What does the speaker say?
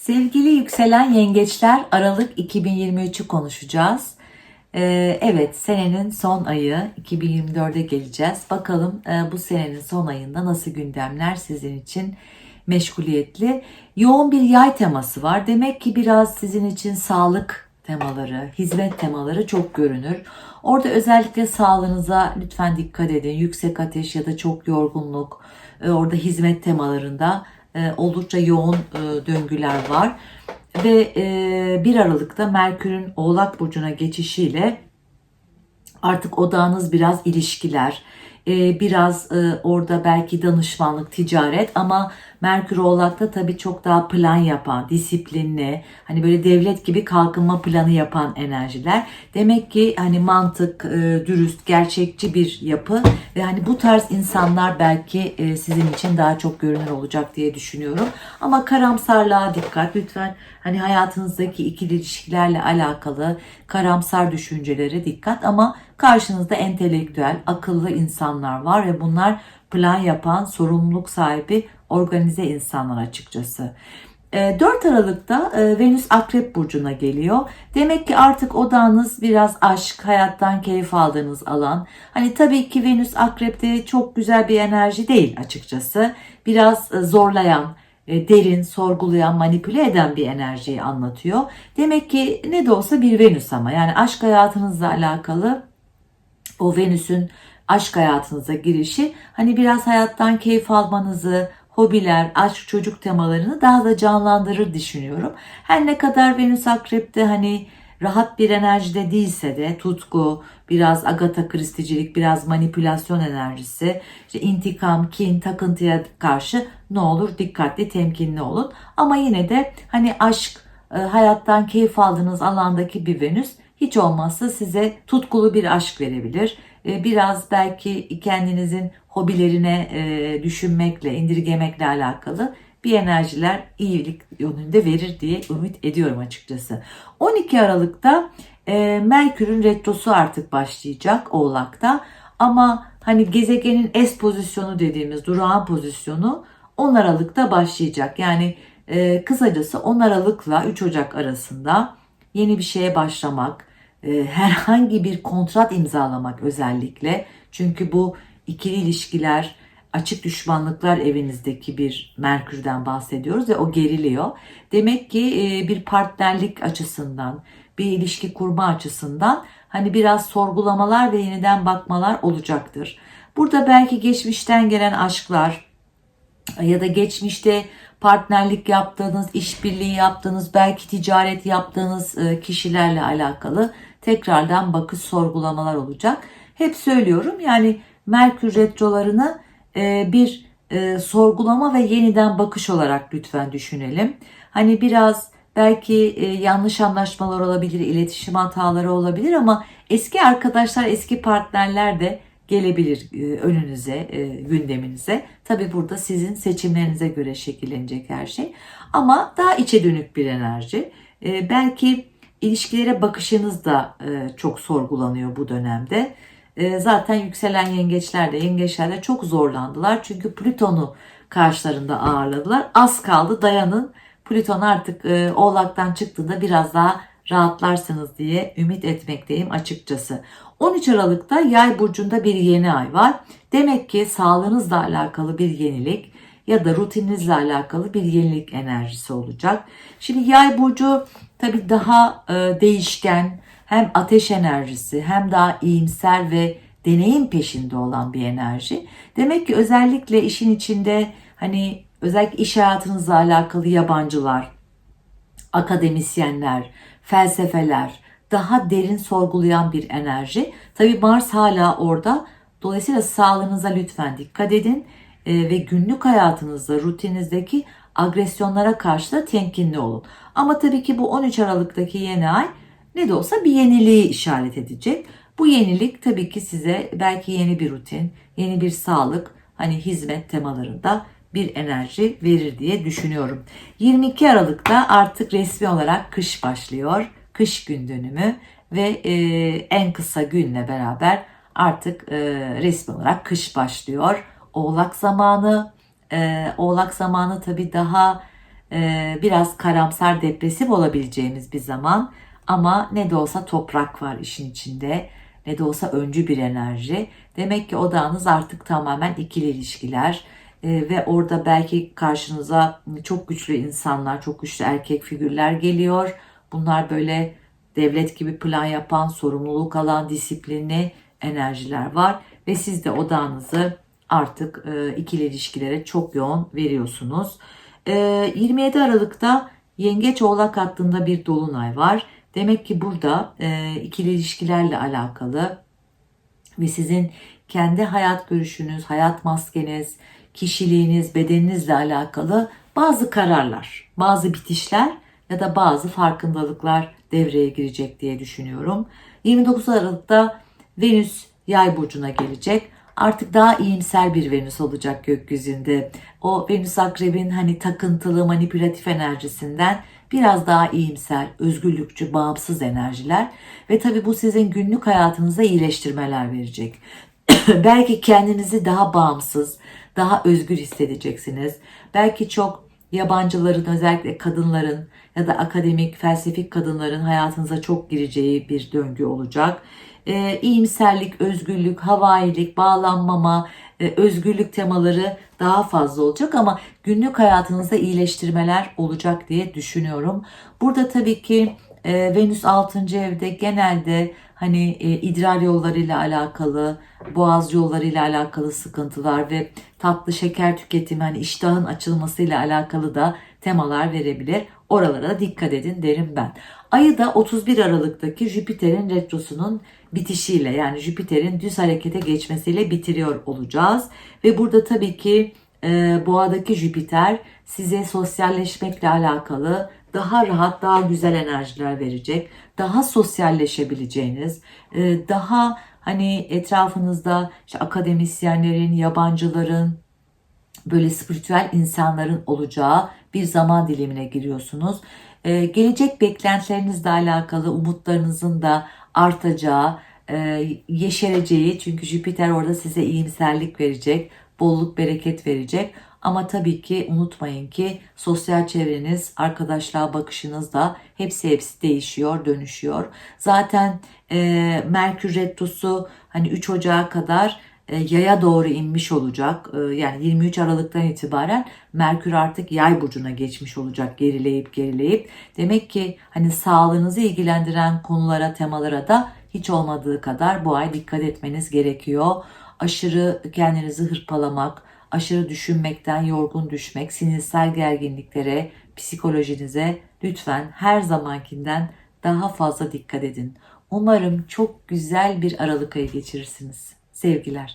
Sevgili yükselen yengeçler Aralık 2023'ü konuşacağız. Ee, evet senenin son ayı 2024'e geleceğiz. Bakalım e, bu senenin son ayında nasıl gündemler sizin için meşguliyetli. Yoğun bir yay teması var. Demek ki biraz sizin için sağlık temaları, hizmet temaları çok görünür. Orada özellikle sağlığınıza lütfen dikkat edin. Yüksek ateş ya da çok yorgunluk, e, orada hizmet temalarında e, oldukça yoğun e, döngüler var. Ve e, 1 Aralık'ta Merkür'ün Oğlak Burcu'na geçişiyle artık odağınız biraz ilişkiler, e, biraz e, orada belki danışmanlık, ticaret ama Merkür Oğlak'ta tabii çok daha plan yapan, disiplinli, hani böyle devlet gibi kalkınma planı yapan enerjiler. Demek ki hani mantık, e, dürüst, gerçekçi bir yapı ve hani bu tarz insanlar belki e, sizin için daha çok görünür olacak diye düşünüyorum. Ama karamsarlığa dikkat lütfen. Hani hayatınızdaki ikili ilişkilerle alakalı karamsar düşüncelere dikkat ama karşınızda entelektüel, akıllı insanlar var ve bunlar plan yapan, sorumluluk sahibi, organize insanlar açıkçası. 4 Aralık'ta e, Venüs Akrep Burcu'na geliyor. Demek ki artık odağınız biraz aşk, hayattan keyif aldığınız alan. Hani tabii ki Venüs Akrep'te çok güzel bir enerji değil açıkçası. Biraz e, zorlayan, e, derin, sorgulayan, manipüle eden bir enerjiyi anlatıyor. Demek ki ne de olsa bir Venüs ama yani aşk hayatınızla alakalı o Venüs'ün aşk hayatınıza girişi hani biraz hayattan keyif almanızı, hobiler, aşk, çocuk temalarını daha da canlandırır düşünüyorum. Her ne kadar Venüs Akrep'te hani rahat bir enerjide değilse de tutku, biraz Agatha Christie'cilik, biraz manipülasyon enerjisi, işte intikam, kin, takıntıya karşı ne olur dikkatli, temkinli olun. Ama yine de hani aşk, e, hayattan keyif aldığınız alandaki bir Venüs hiç olmazsa size tutkulu bir aşk verebilir. E, biraz belki kendinizin hobilerine e, düşünmekle, indirgemekle alakalı bir enerjiler iyilik yönünde verir diye ümit ediyorum açıkçası. 12 Aralık'ta e, Merkür'ün retrosu artık başlayacak Oğlak'ta. Ama hani gezegenin S pozisyonu dediğimiz durağan pozisyonu 10 Aralık'ta başlayacak. Yani e, kısacası 10 Aralık'la 3 Ocak arasında yeni bir şeye başlamak, e, herhangi bir kontrat imzalamak özellikle. Çünkü bu ikili ilişkiler, açık düşmanlıklar evinizdeki bir Merkür'den bahsediyoruz ve o geriliyor. Demek ki e, bir partnerlik açısından, bir ilişki kurma açısından hani biraz sorgulamalar ve yeniden bakmalar olacaktır. Burada belki geçmişten gelen aşklar ya da geçmişte partnerlik yaptığınız, işbirliği yaptığınız, belki ticaret yaptığınız e, kişilerle alakalı tekrardan bakış sorgulamalar olacak. Hep söylüyorum yani Merkür retrolarını e, bir e, sorgulama ve yeniden bakış olarak lütfen düşünelim. Hani biraz belki yanlış anlaşmalar olabilir, iletişim hataları olabilir ama eski arkadaşlar, eski partnerler de gelebilir önünüze, gündeminize. Tabi burada sizin seçimlerinize göre şekillenecek her şey. Ama daha içe dönük bir enerji. Belki ilişkilere bakışınız da çok sorgulanıyor bu dönemde. Zaten yükselen yengeçler de yengeçler de çok zorlandılar. Çünkü Plüton'u karşılarında ağırladılar. Az kaldı dayanın. Plüton artık oğlaktan çıktığında biraz daha rahatlarsınız diye ümit etmekteyim açıkçası. 13 Aralık'ta Yay burcunda bir yeni ay var. Demek ki sağlığınızla alakalı bir yenilik ya da rutininizle alakalı bir yenilik enerjisi olacak. Şimdi Yay burcu tabii daha e, değişken, hem ateş enerjisi hem daha iyimser ve deneyim peşinde olan bir enerji. Demek ki özellikle işin içinde hani özellikle iş hayatınızla alakalı yabancılar, akademisyenler, felsefeler, daha derin sorgulayan bir enerji. Tabi Mars hala orada. Dolayısıyla sağlığınıza lütfen dikkat edin e, ve günlük hayatınızda, rutininizdeki agresyonlara karşı da temkinli olun. Ama tabii ki bu 13 Aralık'taki yeni ay ne de olsa bir yeniliği işaret edecek. Bu yenilik tabii ki size belki yeni bir rutin, yeni bir sağlık, hani hizmet temalarında bir enerji verir diye düşünüyorum. 22 Aralık'ta artık resmi olarak kış başlıyor kış gün dönümü ve e, en kısa günle beraber artık e, resmi olarak kış başlıyor. Oğlak zamanı, e, Oğlak zamanı tabi daha e, biraz karamsar depresif olabileceğimiz bir zaman ama ne de olsa toprak var işin içinde ne de olsa öncü bir enerji. Demek ki odağınız artık tamamen ikili ilişkiler e, ve orada belki karşınıza çok güçlü insanlar, çok güçlü erkek figürler geliyor. Bunlar böyle devlet gibi plan yapan, sorumluluk alan, disiplinli enerjiler var ve siz de odağınızı artık e, ikili ilişkilere çok yoğun veriyorsunuz. E, 27 Aralık'ta Yengeç Oğlak hattında bir dolunay var. Demek ki burada e, ikili ilişkilerle alakalı ve sizin kendi hayat görüşünüz, hayat maskeniz, kişiliğiniz, bedeninizle alakalı bazı kararlar, bazı bitişler ya da bazı farkındalıklar devreye girecek diye düşünüyorum. 29 Aralık'ta Venüs Yay burcuna gelecek. Artık daha iyimser bir Venüs olacak gökyüzünde. O Venüs Akrep'in hani takıntılı, manipülatif enerjisinden biraz daha iyimser, özgürlükçü, bağımsız enerjiler ve tabii bu sizin günlük hayatınıza iyileştirmeler verecek. Belki kendinizi daha bağımsız, daha özgür hissedeceksiniz. Belki çok yabancıların özellikle kadınların ya da akademik, felsefik kadınların hayatınıza çok gireceği bir döngü olacak. Ee, iyimserlik, özgürlük, havailik, bağlanmama, e, özgürlük temaları daha fazla olacak ama günlük hayatınızda iyileştirmeler olacak diye düşünüyorum. Burada tabii ki e, Venüs 6. evde genelde hani e, idrar yollarıyla alakalı, boğaz yollarıyla alakalı sıkıntılar ve tatlı şeker tüketimi hani iştahın açılmasıyla alakalı da temalar verebilir. Oralara da dikkat edin derim ben. Ayı da 31 Aralık'taki Jüpiter'in retrosunun bitişiyle yani Jüpiter'in düz harekete geçmesiyle bitiriyor olacağız. Ve burada tabii ki e, boğadaki Jüpiter size sosyalleşmekle alakalı daha rahat, daha güzel enerjiler verecek. Daha sosyalleşebileceğiniz, e, daha hani etrafınızda işte akademisyenlerin, yabancıların, böyle spiritüel insanların olacağı bir zaman dilimine giriyorsunuz. Ee, gelecek beklentilerinizle alakalı umutlarınızın da artacağı, e, yeşereceği çünkü Jüpiter orada size iyimserlik verecek, bolluk bereket verecek. Ama tabii ki unutmayın ki sosyal çevreniz, arkadaşlığa bakışınız da hepsi hepsi değişiyor, dönüşüyor. Zaten e, Merkür Retrosu hani 3 Ocağı kadar e, yaya doğru inmiş olacak. E, yani 23 Aralık'tan itibaren Merkür artık yay burcuna geçmiş olacak gerileyip gerileyip. Demek ki hani sağlığınızı ilgilendiren konulara, temalara da hiç olmadığı kadar bu ay dikkat etmeniz gerekiyor. Aşırı kendinizi hırpalamak, aşırı düşünmekten yorgun düşmek, sinirsel gerginliklere, psikolojinize lütfen her zamankinden daha fazla dikkat edin. Umarım çok güzel bir Aralık ayı geçirirsiniz. Sevgiler.